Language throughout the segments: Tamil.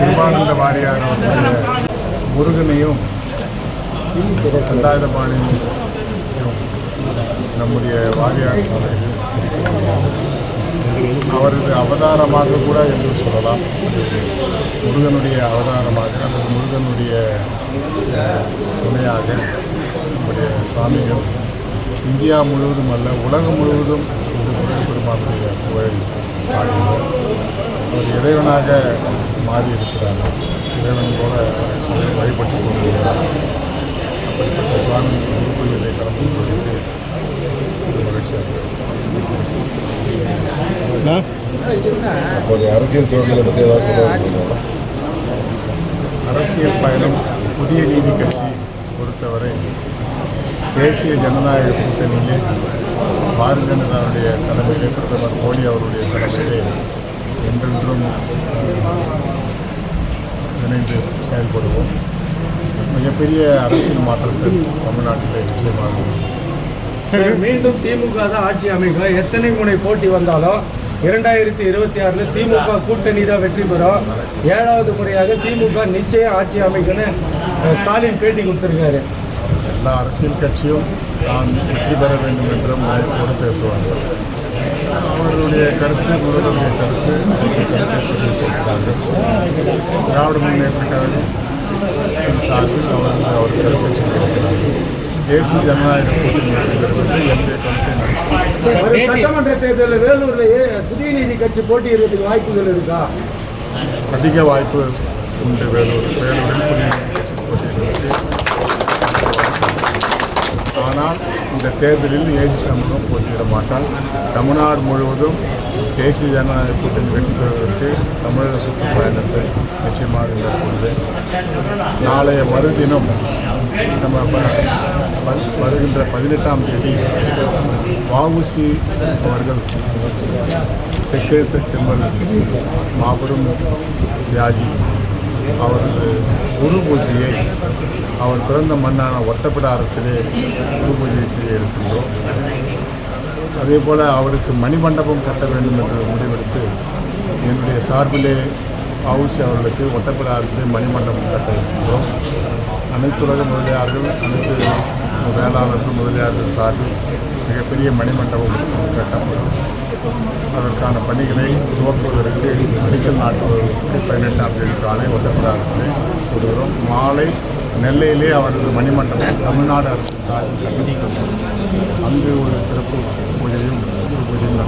கிருபானந்த வாரியார் அவர்களுடைய முருகனையும் சண்டாயுதபாணியும் நம்முடைய வாரியார் சாலையில் அவரது அவதாரமாக கூட என்று சொல்லலாம். முருகனுடைய அவதாரமாக அல்லது முருகனுடைய துணையாக நம்முடைய சுவாமிகள் இந்தியா முழுவதும் அல்ல உலகம் முழுவதும் இந்த முருகன் பெருமானுடைய புகழை அவர் இறைவனாக மாறி இருக்கிறார் இறைவன் போல வழிபட்டு கொண்டிருக்கிறார். அப்படிப்பட்ட சுவாமி குரு பூஜையை கலந்து ஒரு மகிழ்ச்சியாக அரசியல் சூழ்நிலை பற்றி அரசியல் பயணம் புதிய நீதி கட்சி பொறுத்தவரை தேசிய ஜனநாயக கூட்டணியிலே பாரதிய ஜனதாவுடைய தலைமையிலே பிரதமர் மோடி அவருடைய தலைமையிலே என்றென்றும் இணைந்து செயல்படுவோம். மிகப்பெரிய அரசியல் மாற்றத்தை தமிழ்நாட்டிலே நிச்சயமாக. சார், மீண்டும் திமுக தான் ஆட்சி அமைக்கும் எத்தனை முனை போட்டி வந்தாலும் இரண்டாயிரத்தி இருபத்தி ஆறுல திமுக கூட்டணி தான் வெற்றி பெறும். ஏழாவது முறையாக திமுக நிச்சயம் ஆட்சி அமைக்கும்னு அஹ், ஸ்டாலின் பேட்டி கொடுத்துருக்காரு. எல்லா அரசியல் கட்சியும் தான் வெற்றி பெற வேண்டும் என்ற முனைப்போடு பேசுவார்கள். அவர்களுடைய கருத்து முதல்வருடைய கருத்து திராவிட முன்னேற்ற கழகம் சார்பில் அவர்கள் அவர் கருத்தை சொல்லியிருக்கிறார்கள். தேசிய ஜனநாயக கூட்டணி என்னுடைய கருத்தை சட்டமன்ற தேர்தலில் வேலூர்லயே புதிய நீதி கட்சி போட்டியிடுறதுக்கு வாய்ப்புகள் இருக்கா? அதிக வாய்ப்பு உண்டு வேலூர் வேலூரில் புதிய கட்சி போட்டியிடுவதற்கு ஆனால் இந்த தேர்தலில் ஏசி சமூகம் போட்டியிட மாட்டால் தமிழ்நாடு முழுவதும் தேசிய ஜனநாயக கூட்டணி வெற்றி பெறுவதற்கு தமிழக சுற்றுப்பயணத்தை நிச்சயமாக மேற்கொள்வேன் நாளைய மறுதினம் நம்ம வருகின்ற பதினெட்டாம் தேதி வாவுசி அவர்கள் செக்ரேட்டர் செம்மல் மாபெரும் தியாகி அவரது குரு பூஜையை அவர் பிறந்த மண்ணான ஒட்டப்பிடாரத்திலே குரு பூஜை செய்ய இருக்கின்றோம். அதே போல் அவருக்கு மணிமண்டபம் கட்ட வேண்டும் என்று முடிவெடுத்து என்னுடைய சார்பிலே ஹவுசி அவர்களுக்கு ஒட்டப்பிடாரத்திலே மணிமண்டபம் கட்ட இருக்கின்றோம். அனைத்துலக முதலியார்கள் அனைத்து வேளாளர்கள் முதலியார்கள் சார்பில் மிகப்பெரிய மணிமண்டபம் கட்டப்படும். அதற்கான பணிகளை துவக்குவதற்கு அடிக்கல் நாட்டுவதற்கு பதினெட்டாம் தேதி காலை ஒட்டப்பிடாரத்திலே கொடுக்கிறோம் மாலை நெல்லையிலே அவரது மணிமண்டபம் தமிழ்நாடு அரசு சார்பில் கட்டப்படும் அங்கு ஒரு சிறப்பு பூஜையும் குரு பூஜையும்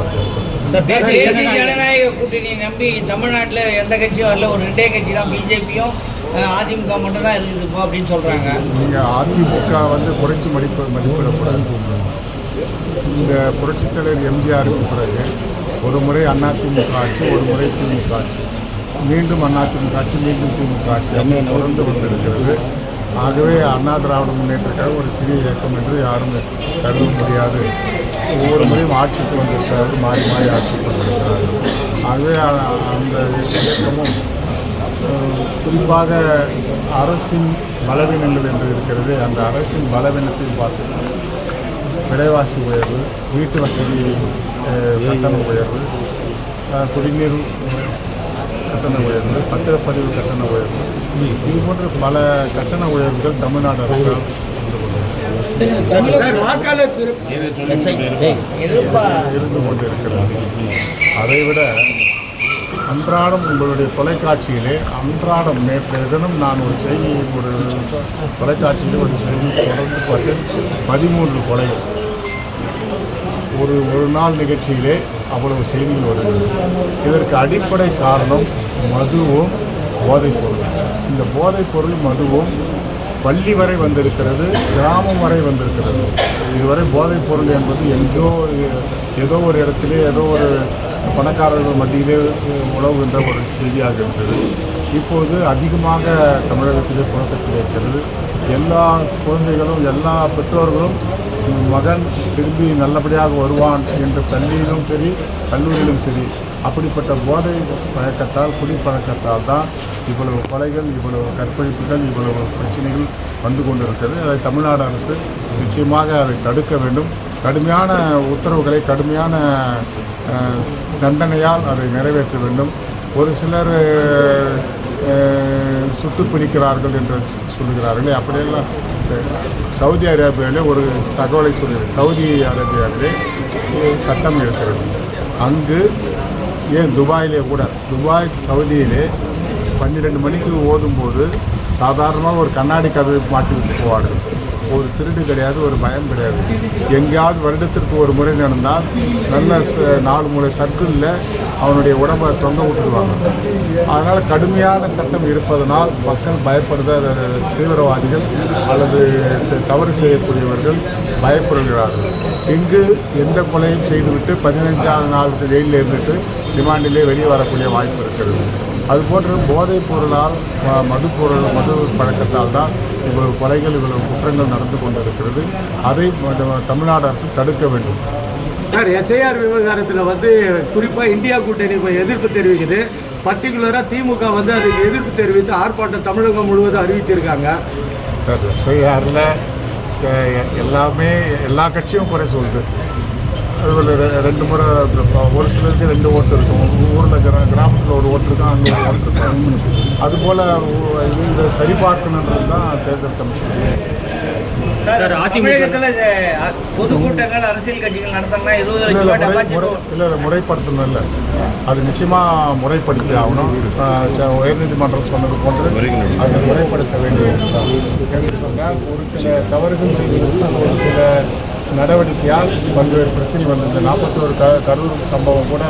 சார், தேசிய ஜனநாயக கூட்டணி நம்பி தமிழ்நாட்டில் எந்த கட்சியும் வரல. ஒரு ரெண்டே கட்சி தான். பிஜேபியும் அதிமுக மட்டும் தான் இருக்குது இப்போ அப்படின்னு சொல்கிறாங்க நீங்கள் அதிமுக வந்து குறைச்சி மதிப்பு மதிப்பிடக்கூடாது இந்த புரட்சித் தலைவர் எம்ஜிஆருக்கு பிறகு ஒரு முறை அதிமுக ஆட்சி ஒரு முறை திமுக ஆட்சி. மீண்டும் அதிமுக ஆட்சி மீண்டும் திமுக ஆட்சி அப்படின்னு தொடர்ந்து வந்திருக்கிறது ஆகவே அண்ணா திராவிட முன்னேற்ற கழகம் ஒரு சிறிய இயக்கம் என்று யாரும் கருத முடியாது. ஒவ்வொரு முறையும் ஆட்சிக்கு வந்திருக்கிறார்கள் மாறி மாறி ஆட்சிக்கு வந்திருக்கிறார்கள் ஆகவே அந்த இயக்கமும் குறிப்பாக அரசின் பலவீனங்கள் என்று இருக்கிறது அந்த அரசின் பலவீனத்தையும் பார்த்து விலைவாசி உயர்வு வீட்டு வசதி கட்டண உயர்வு. குடிநீர் கட்டண உயர்வு பத்திரப்பதிவு கட்டண உயர்வு. இது போன்ற பல கட்டண உயர்வுகள் தமிழ்நாடு கொண்டிருக்கிறது. திரு இருந்து கொண்டு இருக்கிறது அதைவிட அன்றாடம் உங்களுடைய தொலைக்காட்சியிலே அன்றாடம் நேற்றைய தினம் நான் ஒரு செய்தி ஒரு தொலைக்காட்சியிலே ஒரு செய்தி தொடர்ந்து பார்த்தேன். பதிமூன்று கொலைகள். ஒரு ஒரு நாள் நிகழ்ச்சியிலே அவ்வளவு செய்திகள் வருகிறது. இதற்கு அடிப்படை காரணம் மதுவும் போதைப்பொருள் இந்த போதைப்பொருள் மதுவும் பள்ளி வரை வந்திருக்கிறது கிராமம் வரை வந்திருக்கிறது. இதுவரை போதைப்பொருள் என்பது எங்கோ ஏதோ ஒரு இடத்திலே ஏதோ ஒரு பணக்காரர்கள் மத்தியிலே உழவுகின்ற ஒரு செய்தியாக இருந்தது இப்போது அதிகமாக தமிழகத்திலே புழக்கத்தில் இருக்கிறது. எல்லா குழந்தைகளும் எல்லா பெற்றோர்களும் மகன் திரும்பி நல்லபடியாக வருவான் என்று பள்ளியிலும் சரி கல்லூரியிலும் சரி அப்படிப்பட்ட போதை பழக்கத்தால் குடிப்பழக்கத்தால் தான் இவ்வளவு கொலைகள் இவ்வளவு கற்பழிப்புகள் இவ்வளவு பிரச்சனைகள் வந்து கொண்டிருக்கிறது. அதை தமிழ்நாடு அரசு நிச்சயமாக அதை தடுக்க வேண்டும். கடுமையான உத்தரவுகளை கடுமையான தண்டனையால் அதை நிறைவேற்ற வேண்டும். ஒரு சிலர் சுட்டு பிடிக்கிறார்கள் என்று சொல்லுகிறார்களே அப்படியெல்லாம் சவுதி அரேபியாவிலே ஒரு தகவலை சொல்கிறது சவுதி அரேபியாவிலே சட்டம் இருக்கிறது. அங்கு ஏன் துபாயிலே கூட துபாய் சவுதியிலே பன்னிரெண்டு மணிக்கு ஓதும்போது சாதாரணமாக ஒரு கண்ணாடி கதவை மாட்டி விட்டு போவார்கள். ஒரு திருடு கிடையாது ஒரு பயம் கிடையாது. எங்கேயாவது வருடத்திற்கு ஒரு முறை நடந்தால் நல்ல ச- நாலு முறை சர்க்கிளில் அவனுடைய உடம்பை தொங்க விட்டுருவாங்க. அதனால் கடுமையான சட்டம் இருப்பதனால் மக்கள் பயப்படுத தீவிரவாதிகள் அல்லது தவறு செய்யக்கூடியவர்கள் பயப்படுகிறார்கள். இங்கு எந்த கொலையும் செய்துவிட்டு பதினைஞ்சாவது நாள் ஜெயிலில் இருந்துட்டு ரிமாண்டிலே வெளியே வரக்கூடிய வாய்ப்பு இருக்கிறது. அதுபோன்று போதைப் பொருளால் மது பொருள் மது பழக்கத்தால் தான் இவ்வளவு கொலைகள் இவ்வளவு குற்றங்கள் நடந்து கொண்டிருக்கிறது. அதை தமிழ்நாடு அரசு தடுக்க வேண்டும். சார் எஸ்ஐஆர் விவகாரத்தில் வந்து குறிப்பாக இந்தியா கூட்டணி இப்போ எதிர்ப்பு தெரிவிக்குது. பர்டிகுலராக திமுக வந்து அதுக்கு எதிர்ப்பு தெரிவித்து ஆர்ப்பாட்டம் தமிழகம் முழுவதும் அறிவிச்சிருக்காங்க. சார் எஸ்ஐஆரில் எல்லாமே எல்லா கட்சியும் குறை சொல்லுது. அதுபோல் ரெ- ரெண்டு முறை ஒரு சிலருக்கு ரெண்டு ஓட்டு இருக்கும். ஊரில் கிரா கிராமத்தில் ஒரு ஓட்டு இருக்கும் அங்கே ஒரு ஓட்டு இருக்கும் அதுபோல் இது இதை சரிபார்க்கணுன்றது தான் தேர்தல் கமிஷன். பொதுக்கூட்டங்கள் அரசியல் கட்சிகள் நடத்தினா இருபது இல்லை முறைப்படுத்தணும் இல்லை. அது நிச்சயமாக முறைப்படுத்தி ஆகணும். உயர்நீதிமன்றம் சொன்னது போன்று அதை முறைப்படுத்த வேண்டும். சொன்னால் ஒரு சில தவறுகள் செய்வதற்கு ஒரு சில நடவடிக்கையால் பல்வேறு பிரச்சனை வந்தது. நாற்பத்தோரு க கரூர் சம்பவம் கூட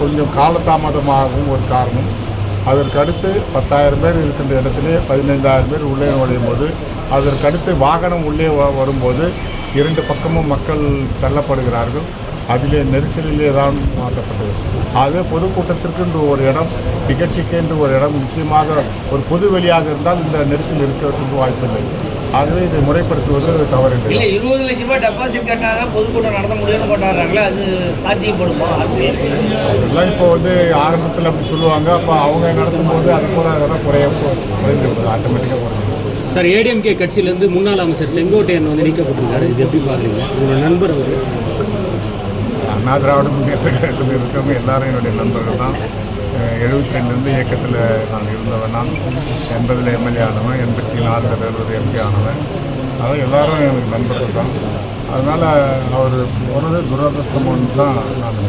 கொஞ்சம் காலதாமதமாகவும் ஒரு காரணம். அதற்கடுத்து பத்தாயிரம் பேர் இருக்கின்ற இடத்திலே பதினைந்தாயிரம் பேர் உள்ளே நுழையும் போது அதற்கடுத்து வாகனம் உள்ளே வ- வரும்போது இரண்டு பக்கமும் மக்கள் தள்ளப்படுகிறார்கள். அதிலே நெரிசலிலே தான் மாற்றப்பட்டது. ஆகவே பொதுக்கூட்டத்திற்கு என்று ஒரு இடம் நிகழ்ச்சிக்கு என்று ஒரு இடம் நிச்சயமாக ஒரு பொது வெளியாக இருந்தால் இந்த நெரிசல் இருக்கிறதுக்கு வாய்ப்பில்லை. ஆகவே இதை முறைப்படுத்துவது தவறில்லை. இல்லை இருபது லட்சம் ரூபாய் டெபாசிட் கட்டினா தான் பொதுக்கூட்டம் நடத்த முடியும்னு கொண்டாடுறாங்களே அது சாத்தியப்படுமா? அது அதெல்லாம் இப்போ வந்து ஆரம்பத்தில் அப்படி சொல்லுவாங்க. அப்போ அவங்க நடத்தும்போது அது கூட அதெல்லாம் குறைய குறைந்து விடுது. ஆட்டோமேட்டிக்காக குறைஞ்சிடும் சார் ஏடிஎம்கே கட்சியிலேருந்து முன்னாள் அமைச்சர் செங்கோட்டையன் வந்து நீக்கப்பட்டிருக்காரு. இது எப்படி பார்க்குறீங்க? உங்களோட நண்பர் அவர். அண்ணா திராவிட முன்னேற்ற கழகத்தில் இருக்கிறவங்க எல்லாரும் என்னுடைய நண்பர்கள் தான். எழுபத்தி ரெண்டுலேருந்து இயக்கத்தில் நான் இருந்தவன் நான். எண்பதில் எம்எல்ஏ ஆனவன் எண்பத்தி நாலில் எழுபது எம்பி ஆனவன். அதான் எல்லாரும் எனக்கு நண்பர்கள் தான். அதனால் அவர் போனது துரதிருஷ்டம் ஒன்று தான் நான்.